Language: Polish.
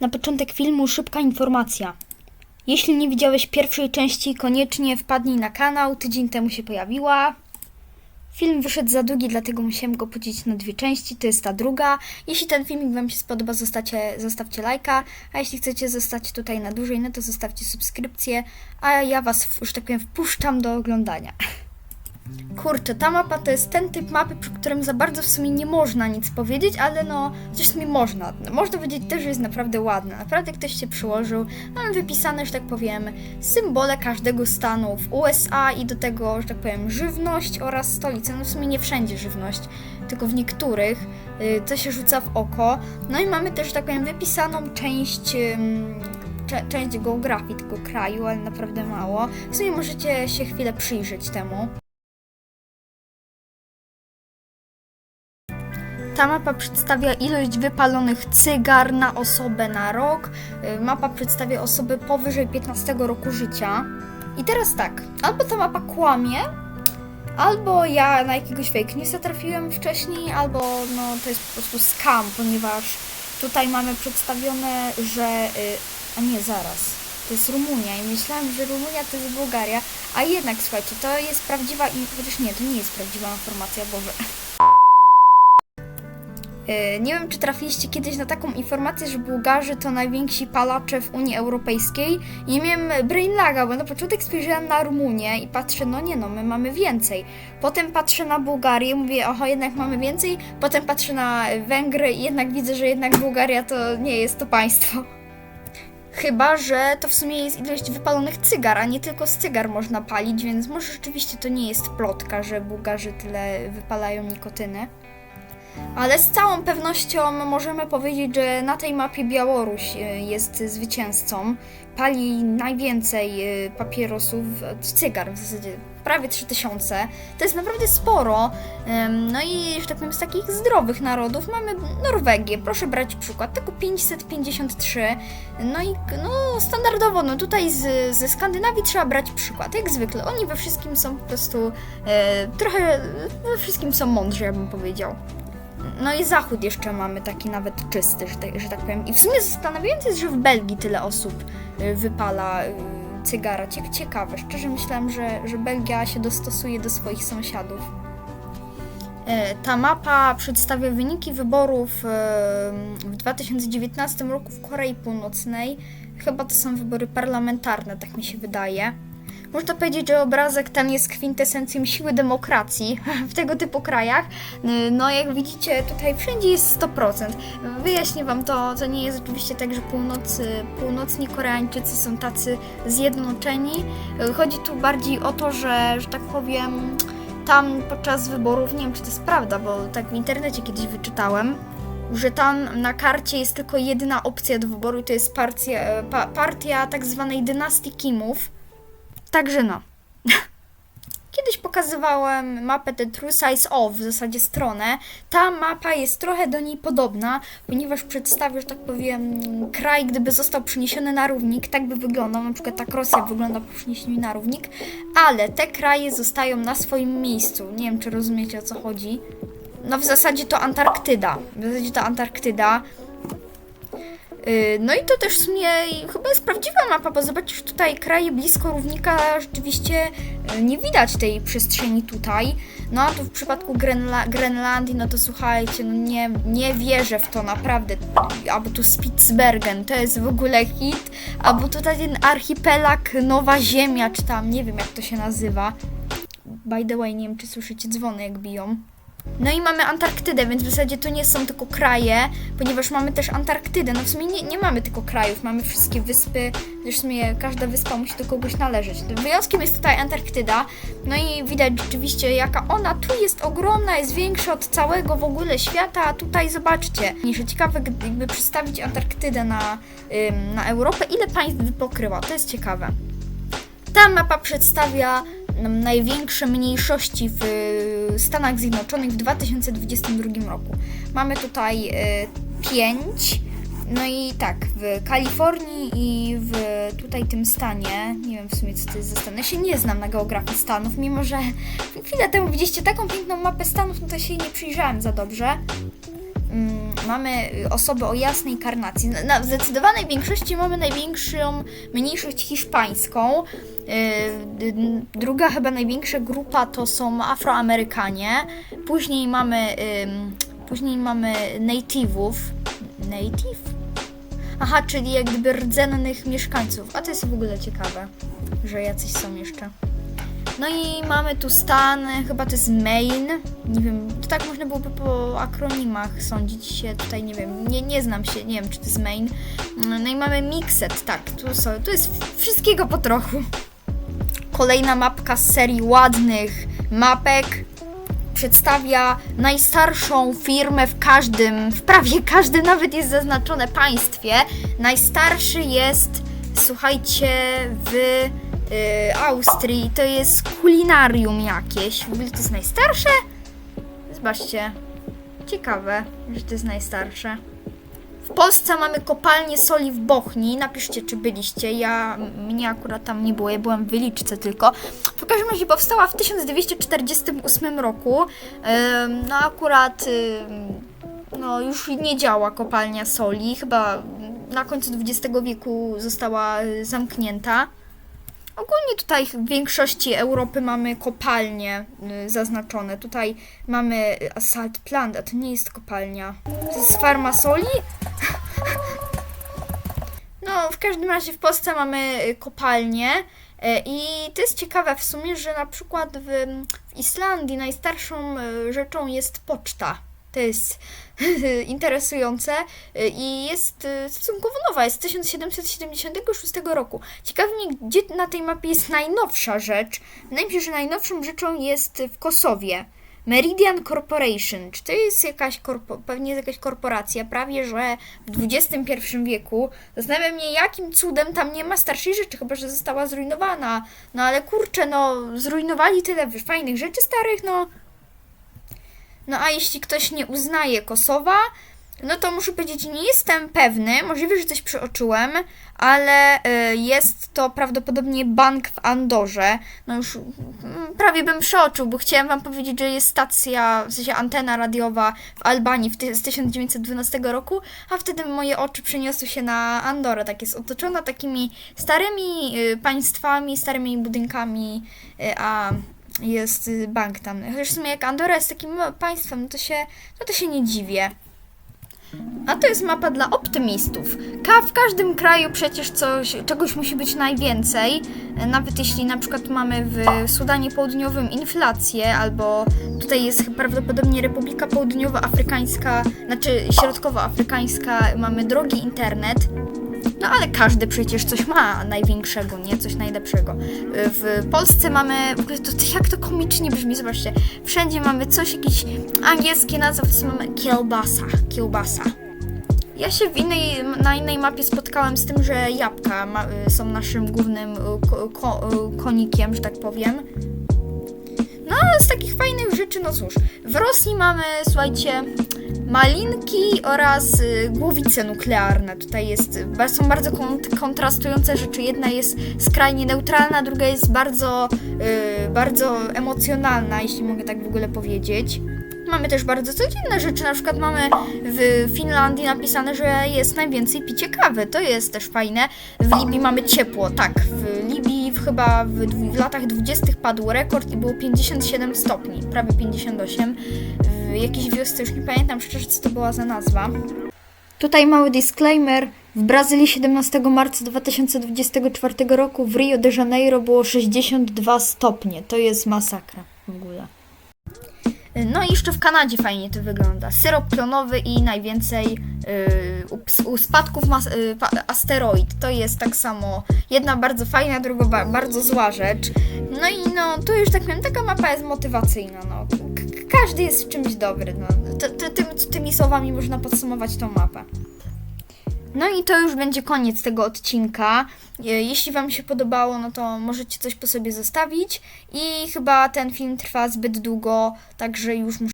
Na początek filmu szybka informacja. Jeśli nie widziałeś pierwszej części, koniecznie wpadnij na kanał, tydzień temu się pojawiła. Film wyszedł za długi, dlatego musiałem go podzielić na dwie części, to jest ta druga. Jeśli ten filmik Wam się spodoba, zostawcie, zostawcie lajka, a jeśli chcecie zostać tutaj na dłużej, no to zostawcie subskrypcję, a ja Was, że tak powiem, wpuszczam do oglądania. Kurczę, ta mapa to jest ten typ mapy, przy którym za bardzo w sumie nie można nic powiedzieć, ale no, w sumie można. Można powiedzieć też, że jest naprawdę ładna. Naprawdę ktoś się przyłożył. Mamy wypisane, że tak powiem, symbole każdego stanu w USA i do tego, że tak powiem, żywność oraz stolice. No w sumie nie wszędzie żywność, tylko w niektórych, y, co się rzuca w oko. No i mamy też, że tak powiem, wypisaną część. Część geografii tego kraju, ale naprawdę mało. W sumie możecie się chwilę przyjrzeć temu. Ta mapa przedstawia ilość wypalonych cygar na osobę na rok. Y, Mapa przedstawia osoby powyżej 15 roku życia. I teraz tak, albo ta mapa kłamie, albo ja na jakiegoś fake newsa trafiłem wcześniej, albo no to jest po prostu scam, ponieważ tutaj mamy przedstawione, że... y, A nie, zaraz. To jest Rumunia i myślałam, że Rumunia to jest Bułgaria, a jednak słuchajcie, to jest prawdziwa i chociaż nie, to nie jest prawdziwa informacja, Boże. Yy, Nie wiem, czy trafiliście kiedyś na taką informację, że Bułgarzy to najwięksi palacze w Unii Europejskiej. I nie miałem brain laga, bo na początek spojrzałem na Rumunię i patrzę, no nie no, my mamy więcej. Potem patrzę na Bułgarię, mówię, oho, jednak mamy więcej. Potem patrzę na Węgry i jednak widzę, że jednak Bułgaria to nie jest to państwo. Chyba, że to w sumie jest ilość wypalonych cygar, a nie tylko z cygar można palić, więc może rzeczywiście to nie jest plotka, że Bułgarzy tyle wypalają nikotyny. Ale z całą pewnością możemy powiedzieć, że na tej mapie Białoruś e, jest zwycięzcą. Pali najwięcej e, papierosów, cygar w zasadzie, prawie 3000. To jest naprawdę sporo. No i, tak powiem, z takich zdrowych narodów mamy Norwegię. Proszę brać przykład, tylko 553. No i no, standardowo, no tutaj z, ze Skandynawii trzeba brać przykład, jak zwykle. Oni we wszystkim są po prostu e, trochę, we wszystkim są mądrzy, ja bym powiedział. No i zachód jeszcze mamy taki nawet czysty, że tak, że tak powiem. I w sumie zastanawiające jest, że w Belgii tyle osób y, wypala y, cygara. Cie- Ciekawe, szczerze myślałem, że, że Belgia się dostosuje do swoich sąsiadów. E, Ta mapa przedstawia wyniki wyborów e, w 2019 roku w Korei Północnej. Chyba to są wybory parlamentarne, tak mi się wydaje. Można powiedzieć, że obrazek ten jest kwintesencją siły demokracji w tego typu krajach. No, jak widzicie, tutaj wszędzie jest 100%. Wyjaśnię Wam to, to nie jest oczywiście tak, że północy, północni Koreańczycy są tacy zjednoczeni. Chodzi tu bardziej o to, że, że tak powiem, tam podczas wyborów, nie wiem czy to jest prawda, bo tak w internecie kiedyś wyczytałem, że tam na karcie jest tylko jedna opcja do wyboru to jest partia, pa, partia tak zwanej dynastii Kimów. Także no. Kiedyś pokazywałem mapę The True Size Of, w zasadzie stronę. Ta mapa jest trochę do niej podobna, ponieważ przedstawia, że tak powiem, kraj, gdyby został przeniesiony na równik, tak by wyglądał. Na przykład tak Rosja wygląda po przeniesieniu na równik, ale te kraje zostają na swoim miejscu. Nie wiem, czy rozumiecie o co chodzi. No w zasadzie to Antarktyda. W zasadzie to Antarktyda. Yy, No i to też w sumie chyba jest prawdziwa mapa, bo zobaczysz tutaj kraje blisko równika, rzeczywiście yy, nie widać tej przestrzeni tutaj. No a tu w przypadku Grenla- Grenlandii, no to słuchajcie, no nie, nie wierzę w to naprawdę. Albo tu Spitsbergen, to jest w ogóle hit. Albo tutaj ten archipelag Nowa Ziemia, czy tam, nie wiem jak to się nazywa. By the way, nie wiem czy słyszycie dzwony jak biją. No i mamy Antarktydę, więc w zasadzie to nie są tylko kraje, ponieważ mamy też Antarktydę. No w sumie nie, nie mamy tylko krajów, mamy wszystkie wyspy, gdyż w sumie każda wyspa musi do kogoś należeć. Wyjątkiem jest tutaj Antarktyda, no i widać rzeczywiście jaka ona tu jest ogromna, jest większa od całego w ogóle świata, a tutaj zobaczcie. Niż ciekawe, jakby przedstawić Antarktydę na, ym, na Europę, ile państw by pokryła, to jest ciekawe. Ta mapa przedstawia największe mniejszości w y, Stanach Zjednoczonych w 2022 roku. Mamy tutaj y, pięć. No i tak, w Kalifornii i w tutaj tym stanie, nie wiem w sumie co to jest za stan, ja się nie znam na geografii Stanów, mimo że chwilę temu widzieliście taką piękną mapę Stanów, no to się jej nie przyjrzałem za dobrze. Mamy osoby o jasnej karnacji. Na, na w zdecydowanej większości mamy największą mniejszość hiszpańską. Y, d- druga chyba największa grupa to są Afroamerykanie. Później mamy, ym, później mamy native'ów. Native? Aha, czyli jak gdyby rdzennych mieszkańców. A to jest w ogóle ciekawe, że jacyś są jeszcze. No i mamy tu stan, chyba to jest main. Nie wiem, to tak można byłoby po akronimach sądzić się tutaj, nie wiem, nie, nie znam się, nie wiem czy to jest main. No i mamy mixed, tak, tu, są, tu jest wszystkiego po trochu. Kolejna mapka z serii ładnych mapek przedstawia najstarszą firmę w każdym, w prawie każdym nawet jest zaznaczone państwie. Najstarszy jest, słuchajcie, w y, Austrii. To jest kulinarium jakieś. W ogóle to jest najstarsze? Zobaczcie. Ciekawe, że to jest najstarsze. W Polsce mamy kopalnię soli w Bochni. Napiszcie, czy byliście. Ja, mnie akurat tam nie było, ja byłam w Wyliczce tylko. W każdym razie powstała w 1248 roku. No akurat no, już nie działa kopalnia soli. Chyba na końcu XX wieku została y, zamknięta. Ogólnie tutaj w większości Europy mamy kopalnie y, zaznaczone. Tutaj mamy Asalt Plant, a to nie jest kopalnia. To jest farma soli? No, w każdym razie w Polsce mamy y, kopalnie y, i to jest ciekawe w sumie, że na przykład w, w Islandii najstarszą rzeczą jest poczta. Jest interesujące y, i jest y, stosunkowo nowa, jest z 1776 roku. Ciekawi mnie, gdzie na tej mapie jest najnowsza rzecz. Wydaje mi się, że najnowszą rzeczą jest w Kosowie. Meridian Corporation. Czy to jest jakaś korpo, pewnie jest jakaś korporacja, prawie że w XXI wieku. Zastanawiam mnie, jakim cudem tam nie ma starszej rzeczy, chyba że została zrujnowana. No ale kurczę, no zrujnowali tyle fajnych rzeczy starych, no. No a jeśli ktoś nie uznaje Kosowa, no to muszę powiedzieć, nie jestem pewny, możliwe, że coś przeoczyłem, ale y, jest to prawdopodobnie bank w Andorze. No już mm, prawie bym przeoczył, bo chciałem wam powiedzieć, że jest stacja, w sensie antena radiowa w Albanii z 1912 roku, a wtedy moje oczy przeniosły się na Andorę. Tak jest otoczona takimi starymi y, państwami, starymi budynkami, y, a jest y, bank tam. Chociaż w sumie jak Andora jest takim no, państwem, to się, no to się nie dziwię. A to jest mapa dla optymistów. Ka w każdym kraju przecież coś, czegoś musi być najwięcej. E, Nawet jeśli na przykład mamy w Sudanie Południowym inflację, albo tutaj jest prawdopodobnie Republika Południowoafrykańska, znaczy Środkowoafrykańska, mamy drogi internet. No ale każdy przecież coś ma największego, nie? Coś najlepszego. Y, W Polsce mamy, w ogóle to, jak to komicznie brzmi, zobaczcie. Wszędzie mamy coś, jakieś angielskie nazwy, mamy kielbasa, kielbasa. Ja się w innej, na innej mapie spotkałem z tym, że jabłka ma, y, są naszym głównym y, ko, ko, konikiem, że tak powiem. No, z takich fajnych rzeczy, no cóż, w Rosji mamy, słuchajcie, malinki oraz y, głowice nuklearne. Tutaj jest, są bardzo kont- kontrastujące rzeczy. Jedna jest skrajnie neutralna, druga jest bardzo, y, bardzo emocjonalna, jeśli mogę tak w ogóle powiedzieć. Mamy też bardzo codzienne rzeczy, na przykład mamy w Finlandii napisane, że jest najwięcej picie kawy. To jest też fajne. W Libii mamy ciepło, tak. W Libii chyba w, w latach 20. padł rekord i było 57 stopni, prawie 58. W jakiejś wiosce, już nie pamiętam szczerze, co to była za nazwa. Tutaj mały disclaimer. W Brazylii 17 marca 2024 roku w Rio de Janeiro było 62 stopnie. To jest masakra w ogóle. No i jeszcze w Kanadzie fajnie to wygląda. Syrop klonowy i najwięcej yy, spadków mas, yy, asteroid. To jest tak samo jedna bardzo fajna, druga ba, bardzo zła rzecz. No i no, tu już tak powiem, taka mapa jest motywacyjna. No. K- każdy jest w czymś dobry. No. Tym, tymi słowami można podsumować tą mapę. No i to już będzie koniec tego odcinka. Je- Jeśli Wam się podobało, no to możecie coś po sobie zostawić. I chyba ten film trwa zbyt długo, także już muszę.